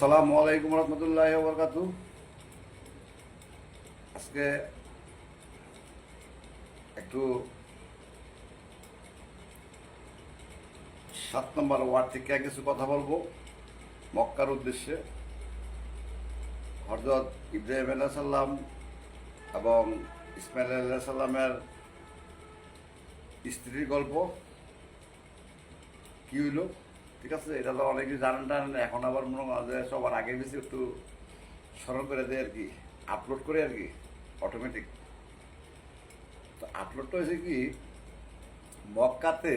আসসালামু আলাইকুম রহমতুল্লাহ বরকাত আজকে একটু সাত নম্বর ওয়ার্ড থেকে কিছু কথা বলব। মক্কার উদ্দেশ্যে হরজত ইব্রাহিম আল্লাহ সাল্লাম এবং ইসমাইল আল্লাহ সাল্লামের স্ত্রীর গল্প কি হইল? ঠিক আছে, এটা তো অনেকে জানেন টানেন, এখন আবার মনে যে সবার আগে বেশি একটু স্মরণ করে দেয় আর কি আপলোড করে আর কি অটোমেটিক তো আপলোডটা হয়েছে কি, মক্কাতে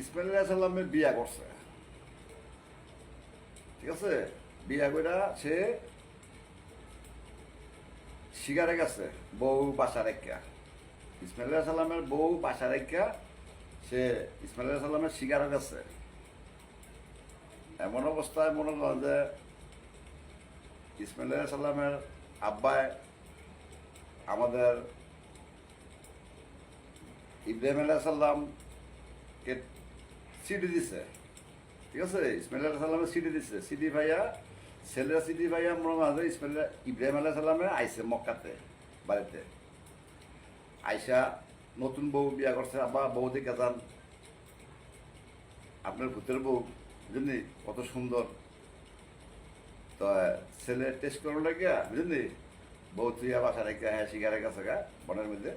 ইসমাইল সাল্লামের বিয়া করছে। ঠিক আছে, বিয়া কইরা সে শিকারে গেছে, বউ বাসা রেখা ইসমাইল সাল্লামের বউ বাসা রেখা সে ইসমাইল সাল্লামের শিকারে গেছে। এমন অবস্থায় মনে করেন যে ইসমাইল সাল্লামের আব্বায় আমাদের ইব্রাহিম আলাইহিস সাল্লামকে সিডি দিছে। ঠিক আছে? ইসমাইল আলাইহিস সাল্লামের সিডি দিছে। সিডি ভাইয়া ছেলেরা সিডি ভাইয়া মনে হয় যে ইসমাইল ইব্রাহিম আলাইহিস সাল্লামে আইছে মক্কাতে, বাড়িতে। আইসা নতুন বউ বিয়া করছে বউ দেখে যান আপনার ভূতের বউ বুঝলি কত সুন্দর। তো, ছেলে টেস্ট করার লাগিয়া বুঝলি বউ তুই বাসা রেখে হ্যাঁ শিকারের কাছে গা, বনের মধ্যে।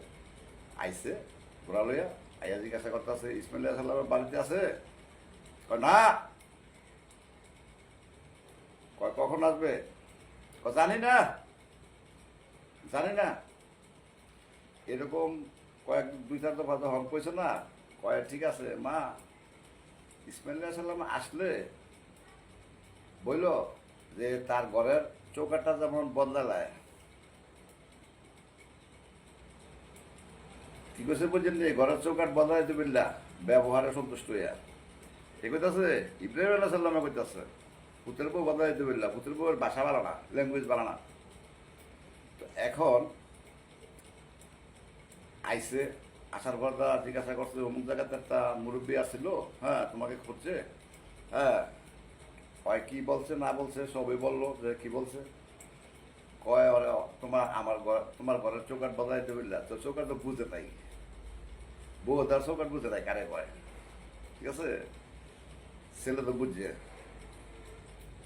আইসে ঘোরা লইয়া, আইয়া জিজ্ঞাসা করতে আছে ইসমাইল সাল্লামের বাড়িতে আছে? না। কয়, কখন আসবে? জানি না। জানি না। এরকম কয়েক দুই চার দফা যখন কইছে না। কয়েক ঠিক আছে, মা ইসমাইল সাল্লাম আসলে বইল যে তার ঘরের চৌকাটা যেমন বদলালায় কি কইছে বলছেন যে ঘরের চৌকাট বদলাই দিবেন না ব্যবহারে সন্তুষ্ট হইয়া। এ কইতাছে, ইব্রাহিম আল্লাহ সাল্লামে কইতাছে পুতের বউ বদলাই দিবেন না পুতের বউয়ের ভাষা বাড়ানা ল্যাঙ্গুয়েজ বাড়ানা তো এখন আইসে আসার পর তা জিজ্ঞাসা করছে, অমুক জায়গাতে একটা মুরব্বী আসছিল হ্যাঁ তোমাকে খুঁজছে? হ্যাঁ। কয়, কি বলছে, না বলছে, সবই বলল যে কি বলছে? কয়, ওরে, তোমার, আমার ঘর, তোমার ঘরের চৌকাট বদলাইতে বললা তো চৌকাট তো বুঝে তাই বউ তার চৌকাট বুঝে তাই কারে কয়? ঠিক আছে? ছেলে তো বুঝছে।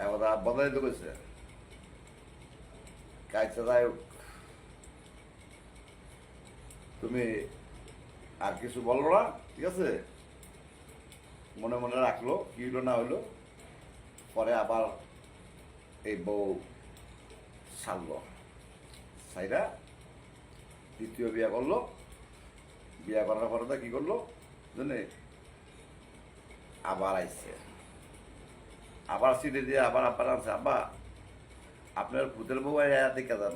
এবার বদলাইতে কইছে। কাইতে যাই হোক তুমি আর কিছু বলল না, ঠিক আছে? মনে মনে রাখল, কি হলো না হইল। পরে আবার এই বউ সারল সাইরা দ্বিতীয় বিয়া করল। বিয়া করার পরে তো কি করল? জানে? আবার আইছে। আবার সিটে দিয়ে আবার আবার আনছে, আব্বা, আপনার পুত্রের বউ আয়া দেখে যান।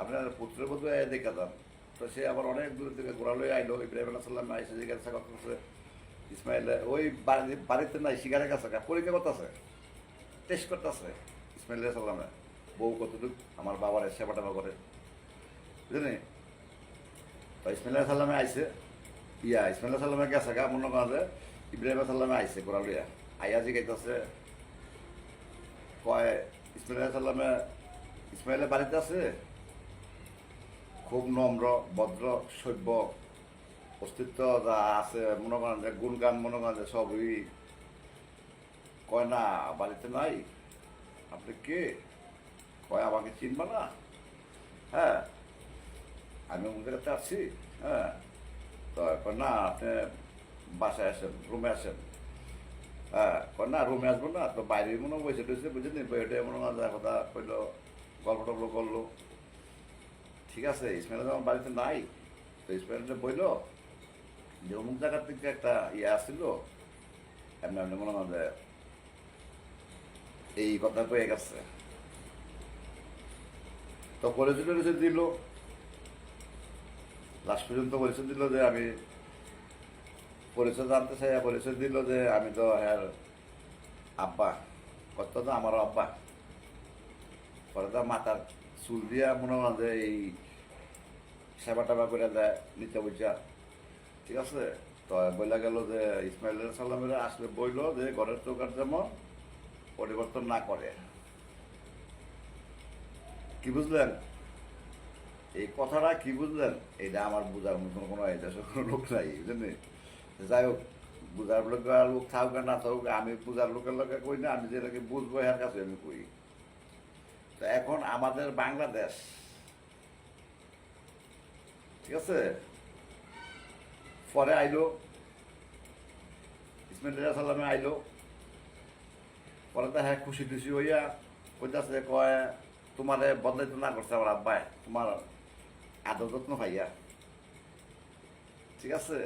আপনার পুত্রের বউ আয়া দেখে যান। তো সে আবার অনেক দূর থেকে ঘোরালোই আইলো ইব্রাহিম আল্লাহ আইসে জিজ্ঞাসা করতেছে ইসমাইল, ওই বাড়িতে নাই শিকারের কাছে পরীক্ষা করতেছে টেস্ট করতেছে, ইসমাইল সাল্লামে বউ কতটুক, আমার বাবার সেবা টেবা করে। বুঝলি তো ইসমাইল সাল্লামে আইসে ইয়া, ইসমাইল সাল্লামে গেছে গা, মনে করা যে, ইব্রাহিম সাল্লামে আইসে ঘোরালইয়া আইয়া জিজ্ঞাসা কয়, ইসমাইল সাল্লামে ইসমাইলের বাড়িতে আছে? খুব নম্র, ভদ্র, সভ্য, অস্তিত্ব যা আছে, মনে করেন যে গুণগান, মনে করেন যে সবই। কয় না, বাড়িতে নাই? আপনি কে? কয়, আমাকে চিনবা না? হ্যাঁ আমি অমুক জায়গাতে আসছি হ্যাঁ। তো কয় না, আপনি বাসায় আসেন, রুমে আসেন। হ্যাঁ না, রুমে আসব না, তো বাইরে মনে বসে টসে বুঝেনি এটা মনে হয় কথা কইলো, গল্প টল্প করল। ঠিক আছে ইসমাইল আমার বাড়িতে নাই তো ইসমাইল বইল যে অমুক জায়গার থেকে একটা ইয়ে আসছিল এমনি এমনি মনে হয় যে এই কথা কয়ে গেছে তো পরিচয় টরিচয় দিল লাস্ট পর্যন্ত পরিচয় দিল যে আমি পরিচয় জানতে চাই পরিচয় দিল যে আমি তো হ্যাঁ আব্বা কত তো আমারও আব্বা পরে তো মাথার চুল দিয়া মনে যে এই সেবা টেবা করে দেয়, নিতে বুঝা ঠিক আছে? তো বইলা গেল যে ইসমাইল সাল্লামের আসলে বইল যে ঘরের চৌকার যেমন পরিবর্তন না করে। কি বুঝলেন? এই কথাটা কি বুঝলেন? এটা আমার বোঝার মতন কোনো এটা কোনো লোক নাই, বুঝলেন যাই হোক, বুঝার লোক লোক থাকুক না থাকুক, আমি বুঝার লোকের লোকে কই না, আমি যেটাকে বুঝব এর কাছে আমি কই। এখন আমাদের বাংলাদেশ। ঠিক আছে? পরে আইলো, ইসমাইল আইলো। পরে তো হ্যাঁ খুশি টুসি হইয়া কইতাছে কয়, তোমারে বদলাইতে না করছে আমার আব্বাই, তোমার আদর যত্ন পাইয়া। ঠিক আছে?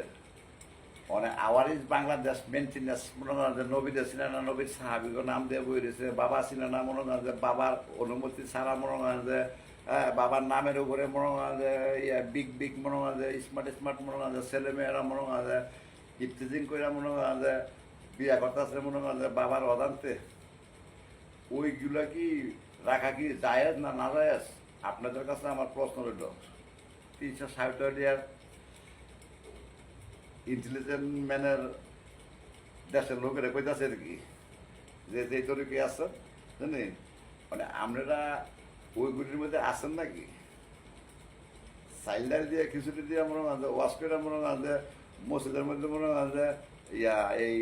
মানে আওয়ার ইজ বাংলাদেশ মেনটেনেন্স মনে করেন যে নবীদের ছিল না, নবীর সাহাবিগো নাম দিয়ে বই রয়েছে বাবা ছিল না, মনে করেন যে বাবার অনুমতি ছাড়া, মনে করেন যে বাবার নামের উপরে মনে করেন যে, ইয়া বিগ বিগ মনে করেন যে স্মার্ট স্মার্ট মনে করেন যে ছেলে মেয়েরা মনে করেন যে, ইফতিজিং করে মনে করেন যে, বিয়া করতেছে, মনে করেন যে, বাবার অজান্তে। ওইগুলা কি রাখা কি জায়েজ না না জায়েজ আপনাদের কাছে আমার প্রশ্ন রইল। তিনশো ষাট ইয়ার ইন্টেলিজেন্ট ম্যানের দেশের লোকেরা কইতাছে আর কি, যে যে তরিকে আছে জানি মানে আপনারা ওইগুলির মধ্যে আছেন নাকি? সাইলার দিয়ে, খিচুড়ি দিয়ে মনে হয় ওয়াশ করে হয় মসজিদের মধ্যে হয় যে, ইয়া, এই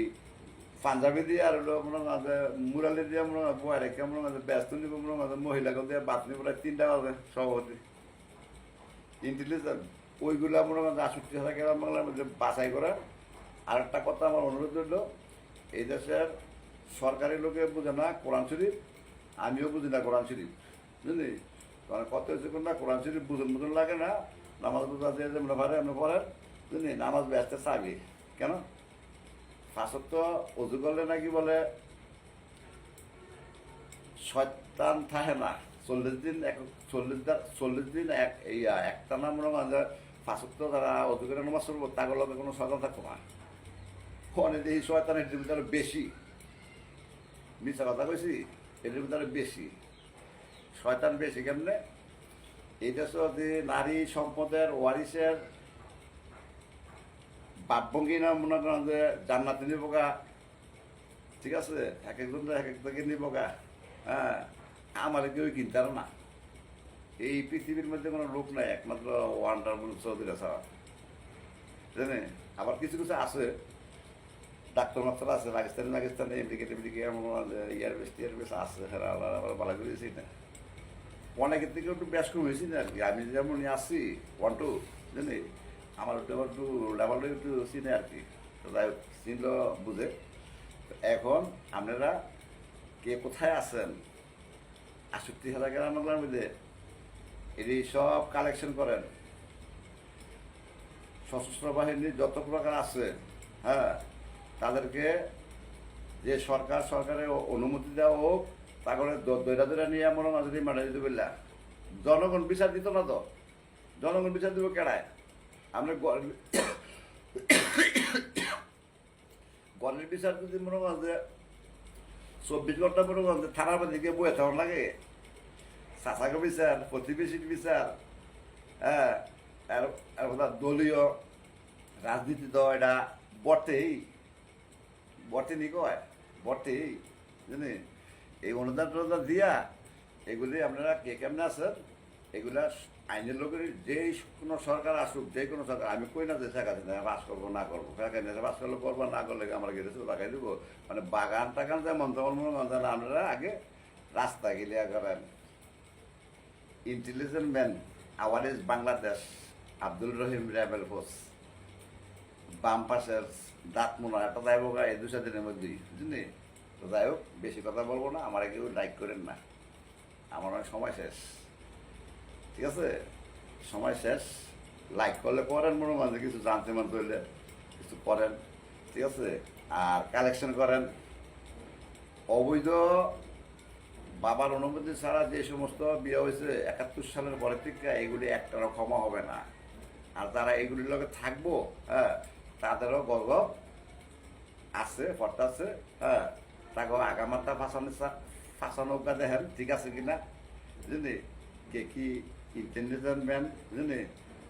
পাঞ্জাবি দিয়ে আর হলো মনে হয় যে, মুরালি দিয়ে মনে হয় বয় রেখে মনে হয় ব্যস্ত নিব হয় যে, মহিলাকে দিয়ে বাতনি প্রায় তিনটা বাজে সভাপতি। ইন্টেলিজেন্ট ওইগুলা মনে হয় হাজার গ্রাম বাংলার মধ্যে বাছাই করা। আর একটা কথা আমার অনুরোধ রইল, এই দেশের সরকারি লোকে বুঝে না কোরআন শরীফ, আমিও বুঝি না কোরআন শরীফ, বুঝলি? কারণ কত হচ্ছে না, কোরআন শরীফ বুঝুন বুঝুন লাগে না, নামাজ বুঝা দিয়ে যেমন এমনি পড়েন বুঝলি? নামাজ ব্যস্ত চাবি কেন? ফাঁসত তো অজু করলে নাকি বলে, শয়তান থাকে না। চল্লিশ দিন এক, চল্লিশ চল্লিশ দিন এক একটা না মনে হয় যে ফাঁসত তারা অজু করে নামাজ পড়ব তাগুলো লগে কোনো শয়তান থাকতো না। ফোনে এই শয়তানের ভিতরে বেশি। মিথ্যা কথা কইছি, এটির ভিতরে বেশি। শয়তান বেশি কেমনে? এটা যদি নারী সম্পদের ওয়ারিসের বাপভঙ্গি না মনে করেন যে জান্নাতি নিবোগা। ঠিক আছে? এক একজন এক এক নিবোগা। হ্যাঁ আমার কেউ কিনতে না। এই পৃথিবীর মধ্যে কোনো লোক নাই, একমাত্র ওয়ান্ডারফুল চৌধুরী ছাড়া জানে আবার কিছু কিছু আছে, ডাক্তার মাস্টার আছে, পাকিস্তানি পাকিস্তানি এমডিকে টেমডিকে এমন ইয়ারবেস টিয়ারবেস আছে আল্লাহ আবার ভালো করে দিয়েছি না অনেকের থেকে একটু ব্যাস কম হয়েছি না আর কি। আমি যেমন আসছি ওয়ান টু জানি আমার একটু আবার একটু লেভেলটা একটু চিনে আর কি। তো যাই হোক চিনল বুঝে। এখন আপনারা কে কোথায় আছেন? আষট্টি হাজার গ্রাম মধ্যে এটি সব কালেকশন করেন। সশস্ত্র বাহিনীর যত প্রকার আছে হ্যাঁ তাদেরকে যে সরকার সরকারের অনুমতি দেওয়া হোক তারপরে দৈরা দৈরা নিয়ে মনে হয় যদি মারা দিতে বললা জনগণ বিচার দিত না তো। জনগণ বিচার দিব কেড়ায়? আমরা গণের বিচার যদি মনে করেন যে চব্বিশ ঘণ্টা মনে করেন যে থানার মধ্যে গিয়ে বয়ে থাকুন লাগে চাচাকে বিচার প্রতিবেশীর বিচার। হ্যাঁ আর দলীয় রাজনীতি তো এটা বটেই। বটে নি কয়? বটেই। জানি এই অনুদান টনুদান দিয়া এগুলি আপনারা কে কেমনে আছেন? এগুলা আইনের লোকের যেই কোনো সরকার আসুক, যে কোনো সরকার, আমি কই না যে শেখ হাসিনা বাস করব, না করব। শেখ বাস করলে করব, না করলে আমার গেছে লাগাই দেবো? মানে বাগান টাগান যেমন, তেমন মনে করেন আপনারা আগে রাস্তা গিলিয়া করেন। Intelligent man our is Bangladesh Abdul Rahim rebel হোস বাম পাশের দাঁত মনে একটা যাইব এই দু চার দিনের মধ্যেই, বুঝলি? তো যাই হোক বেশি কথা বলব না, আমার কেউ লাইক করেন না। আমার অনেক সময় শেষ। ঠিক আছে? সময় শেষ। লাইক করলে করেন, মনে মাঝে কিছু জানতে মানতে হইলে কিছু করেন। ঠিক আছে? আর কালেকশন করেন। অবৈধ বাবার অনুমতি ছাড়া যে সমস্ত বিয়ে হয়েছে, একাত্তর সালের পরের থেকে এগুলি একটারও ক্ষমা হবে না। আর যারা এগুলির লগে থাকব হ্যাঁ তাদেরও গর্ব আছে, ফর্তা আছে হ্যাঁ তাকে আগামাতা ফাঁসানো ফাঁসানো দেখেন, ঠিক আছে কিনা? বুঝলি কে কি ইন্টেলিজেন্ট ম্যান বুঝলি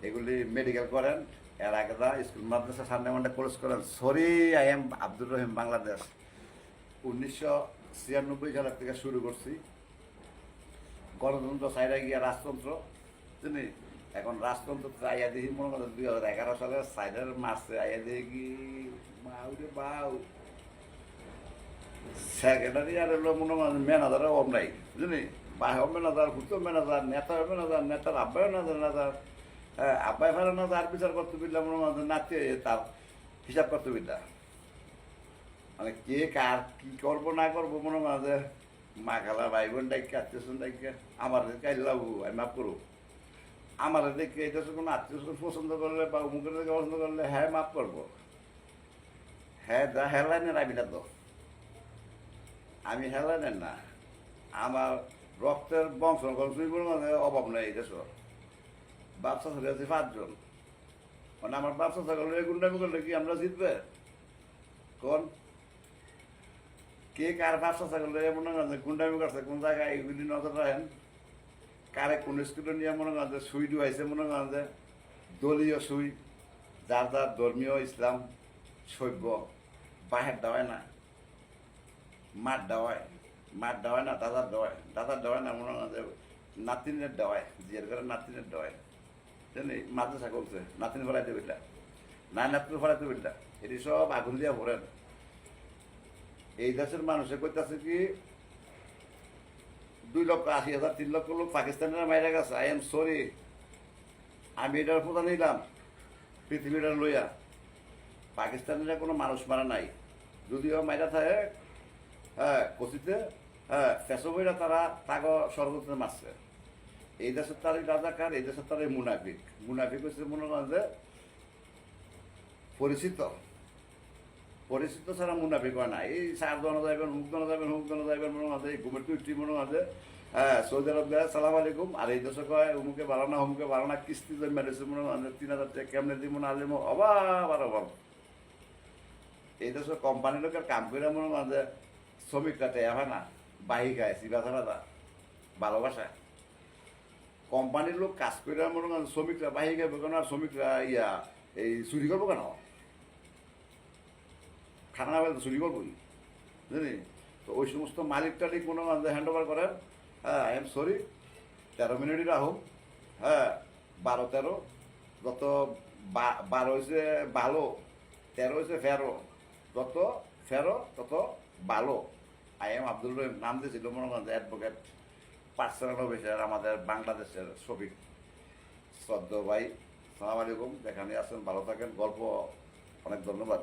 এগুলি মেডিকেল করেন, এর আগে স্কুল, মাদ্রাসা সামনে মানটা কোর্স করেন। Sorry I am Abdur Rahim Bangladesh উনিশশো ছিয়ানব্বই সালের থেকে শুরু করছি। গণতন্ত্র সাইডে গিয়া রাজতন্ত্র। বুঝলি এখন রাজতন্ত্র আইয়া দেখি, মনে করেন দুই হাজার এগারো সালের সাইডের মাসে আইয়া দেখি বাউরে বাউ। সেক্রেটারি আর হলো মনে করেন ম্যানেজারের অব নাই, বুঝলি? বাহ ম্যানেজার হুতো ম্যানেজার, নেতা ম্যানেজার, নেতার আব্বাই ম্যানেজার হ্যাঁ আব্বাই না তার বিচার করতে পারলাম মনে করেন নাচতে তার হিসাব করতে পারলাম মানে কে কার কি করব না করব মনে যে মা খালা ভাই বোন ডাইকে আত্মীয় স্বজন ডাইকে, আমার কাইলাবু আমি মাফ করব। আমার দেখে এটা কোনো আত্মীয় স্বজন পছন্দ করলে বা অমুকের দিকে পছন্দ করলে হ্যাঁ মাফ করব। হ্যাঁ যা হেলাইনের আমি না তো। আমি হেলাইনের না। আমার রক্তের বংশ মানে অভাব নেই এই দেশ। বাচ্চা ছেলে আছে পাঁচজন। মানে আমার বাচ্চা থাকলে গুন্ডামি করলে কি আমরা জিতবে? কোন? কে কার বাচ্চা থাকলে মনে করেন যে গুন্ডামি করছে কোন জায়গায় এগুলি নজর রাখেন। কারে কোন স্কুলে নিয়ে মনে করেন যে সুই ডুয়াইছে মনে করেন যে দলীয় সুই যার যার ধর্মীয় ইসলাম সভ্য, বাহের দেওয়ায় না, মাঠ দেওয়ায় মাঠ দেওয়ায় না, দাদার দেওয়ায় দাদার দেওয়ায় না মনে করেন যে নাতিনের দেওয়ায় জিয়ার করে নাতিনের দেওয়ায় জানি, মাদ্রাসা করছে নাতিন ফলাইতে বিল্লা না নাতিন ফলাইতে বিল্লা এটি সব আগুন দিয়া ভরেন। এই দেশের মানুষে কইতাছে কি, দুই লক্ষ আশি হাজার, তিন লক্ষ লোক পাকিস্তানের মাইরা গেছে। আই এম সরি আমি এটার প্রধান নিলাম, পৃথিবীটা লইয়া। পাকিস্তানের কোনো মানুষ মারা নাই। যদিও মাইরা থাকে হ্যাঁ কচিতে হ্যাঁ ফেসবইরা তারা তাগ সর্বত্র মারছে। এই দেশের তার রাজাকার, এই দেশের তার মুনাফিক। মুনাফিক হচ্ছে মনে করেন যে পরিচিত। পরিচিত ছাড়া মুনাফিক হয় না এই সার দনা যাইবেন হুক দনা যাইবেন হুক দনা যাইবেন মনে আছে, এই ঘুমের টুইটি মনে আছে। হ্যাঁ সৌদি আরব যায় সালাম আলাইকুম। আর এই দেশে কয় অমুকে বাড়ো না অমুকে বাড়ো কিস্তি জমা দিয়েছে মনে আছে। তিন হাজার টাকা কেমনে দিব না দিব অভাব আর অভাব এই দেশে কোম্পানির লোকের কাম করে মনে আছে। শ্রমিকরা কাটে, হয় না? বাহিকায় চিবা ছাড়া ভালোবাসা কোম্পানির লোক কাজ করে মনে করেন শ্রমিকরা বাহি বাহিকা কেন? আর শ্রমিকরা ইয়া, এই চুরি করব কেন? খানা না পেলে চুরি করব বুঝলি? তো ওই সমস্ত মালিক টালিক করেন হ্যান্ড ওভার করেন হ্যাঁ আই এম সরি তেরো মিনিটই রাখুন হ্যাঁ বারো তেরো, যত বারো হয়েছে ভালো, তেরো হয়েছে ফেরো, যত ফেরো, তত ভালো। আই এম আব্দুল রহিম নাম দিয়েছিল মনে করেন অ্যাডভোকেট পার্সোনাল অফিসার আমাদের বাংলাদেশের শ্রমিক। শ্রদ্ধ ভাই, সালাম আলাইকুম, যেখানে আছেন, ভালো থাকেন, গল্প, অনেক ধন্যবাদ।